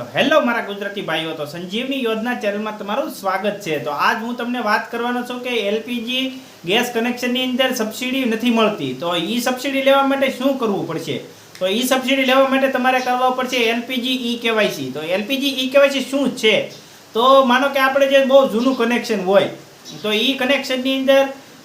તો હેલો મારા ગુજરાતી ભાઈઓ, તો સંજીવની યોજના ચેનલમાં તમારું સ્વાગત છે. તો આજ હું તમને વાત કરવાનો છું કે એલપીજી ગેસ કનેક્શનની અંદર સબસિડી નથી મળતી. તો એ સબસિડી લેવા માટે શું કરવું પડશે? તો એ સબસિડી લેવા માટે તમારે કરવા પડશે એલપીજી ઈ કેવાયસી. તો એલપીજી ઈ કેવાયસી શું છે? તો માનો કે આપણે જે બહુ જૂનું કનેક્શન હોય, તો એ કનેક્શનની અંદર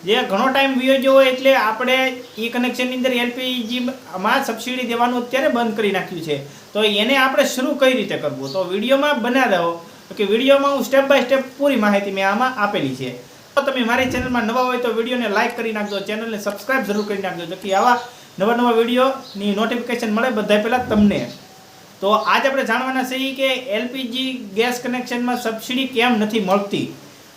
જે ઘણો ટાઈમ વયો હોય એટલે આપણે ઈ કનેક્શનની અંદર એલપીજીમાં સબસિડી દેવાનું અત્યારે બંધ કરી નાખ્યું છે. તો એને આપણે શરૂ કઈ રીતે કરવું? તો વિડીયોમાં બના રહો. કે વિડીયોમાં હું સ્ટેપ બાય સ્ટેપ પૂરી માહિતી મેં આમાં આપેલી છે. તો તમે મારી ચેનલમાં નવા હોય તો વિડીયોને લાઈક કરી નાખજો ચેનલને સબસ્ક્રાઇબ જરૂર કરી નાખજો, જેથી આવા નવા નવા વિડીયોની નોટિફિકેશન મળે બધા પહેલાં તમને. તો આજે આપણે જાણવાના છીએ કે એલપીજી ગેસ કનેક્શનમાં સબસિડી કેમ નથી મળતી?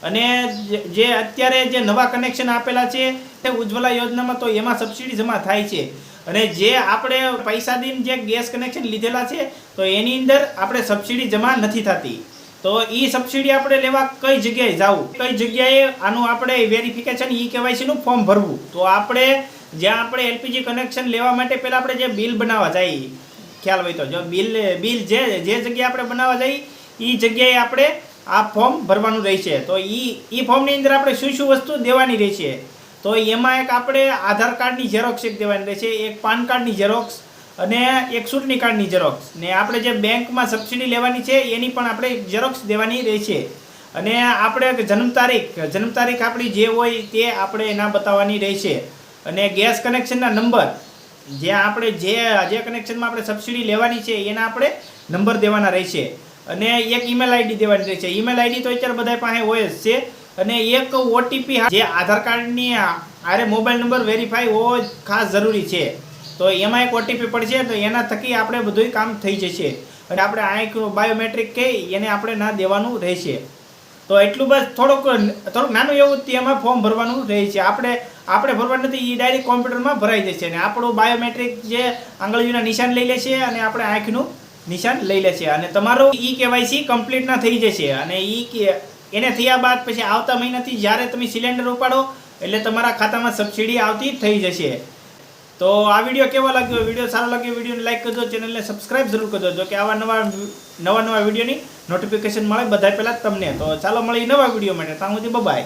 અને જે- અત્યારે જે નવા કનેક્શન આપેલા છે તે ઉજ્જવલા યોજનામાં તો એમાં સબસિડી જમા થાય છે. અને જે આપણે પૈસા દઈને જે ગેસ કનેક્શન લીધેલા છે, તો એની અંદર આપણે સબસિડી જમા નથી થતી. તો એ સબસિડી આપણે લેવા કઈ જગ્યાએ જવું? કઈ જગ્યાએ આનું આપણે વેરિફિકેશન ઈ કેવાયસીનું ફોર્મ ભરવું? તો આપણે જ્યાં આપણે એલપીજી કનેક્શન લેવા માટે પહેલાં આપણે જે બિલ બનાવવા જઈએ ખ્યાલ હોય તો જો બિલ બિલ જે જે જગ્યાએ આપણે બનાવવા જઈએ એ જગ્યાએ આપણે આ ફોર્મ ભરવાનું રહેશે. તો એ એ ફોર્મની અંદર આપણે શું શું વસ્તુ દેવાની રહેશે? તો એમાં એક આપણે આધાર કાર્ડની ઝેરોક્ષ એક દેવાની રહેશે, એક પાન કાર્ડની ઝેરોક્ષ અને એક ચૂંટણી કાર્ડની ઝેરોક્ષ ને આપણે જે બેંકમાં સબસિડી લેવાની છે, એની પણ આપણે ઝેરોક્ષ દેવાની રહેશે. અને આપણે જન્મ તારીખ જન્મ તારીખ આપણી જે હોય તે આપણે એના બતાવવાની રહેશે. અને ગેસ કનેક્શનના નંબર, જે આપણે જે જે કનેક્શનમાં આપણે સબસિડી લેવાની છે, એના આપણે નંબર દેવાના રહેશે. અને એક ઈમેલ આઈડી દેવાની રહેશે ઈમેલ આઈડી તો અત્યારે બધા પાસે હોય જ છે. અને એક ઓટીપી જે આધાર કાર્ડની આરે મોબાઈલ નંબર વેરીફાઈ હોવો ખાસ જરૂરી છે. તો એમાં એક ઓટીપી પડશે, તો એના થકી આપણે બધું કામ થઈ જશે. અને આપણે આંખ બાયોમેટ્રિક કે એને આપણે ના દેવાનું રહેશે. તો એટલું બસ થોડુંક થોડુંક નાનું એવું તેમાં ફોર્મ ભરવાનું રહે છે. આપણે આપણે ભરવાનું નથી એ ડાયરેક્ટ કોમ્પ્યુટરમાં ભરાઈ જશે. અને આપણું બાયોમેટ્રિક જે આંગળીઓના નિશાન લઈ લેશે અને આપણે આંખનું નિશાન લઈ લેશે અને તમારું ઈ કેવાયસી કમ્પ્લીટ ના થઈ જશે. અને ઈ એને થયા બાદ પછી આવતા મહિનાથી જ્યારે તમે સિલિન્ડર ઉપાડો, એટલે તમારા ખાતામાં સબસિડી આવતી થઈ જશે. તો આ વીડિયો કેવો લાગ્યો? વીડિયો સારો લાગ્યો, વિડીયોને લાઈક કરજો, ચેનલને સબસ્ક્રાઇબ જરૂર કરજો જો કે આવા નવા નવા નવા વિડીયોની નોટિફિકેશન મળે બધા પહેલાં તમને. તો ચાલો મળી નવા વીડિયો માટે. ત્યાં સુધી બબાય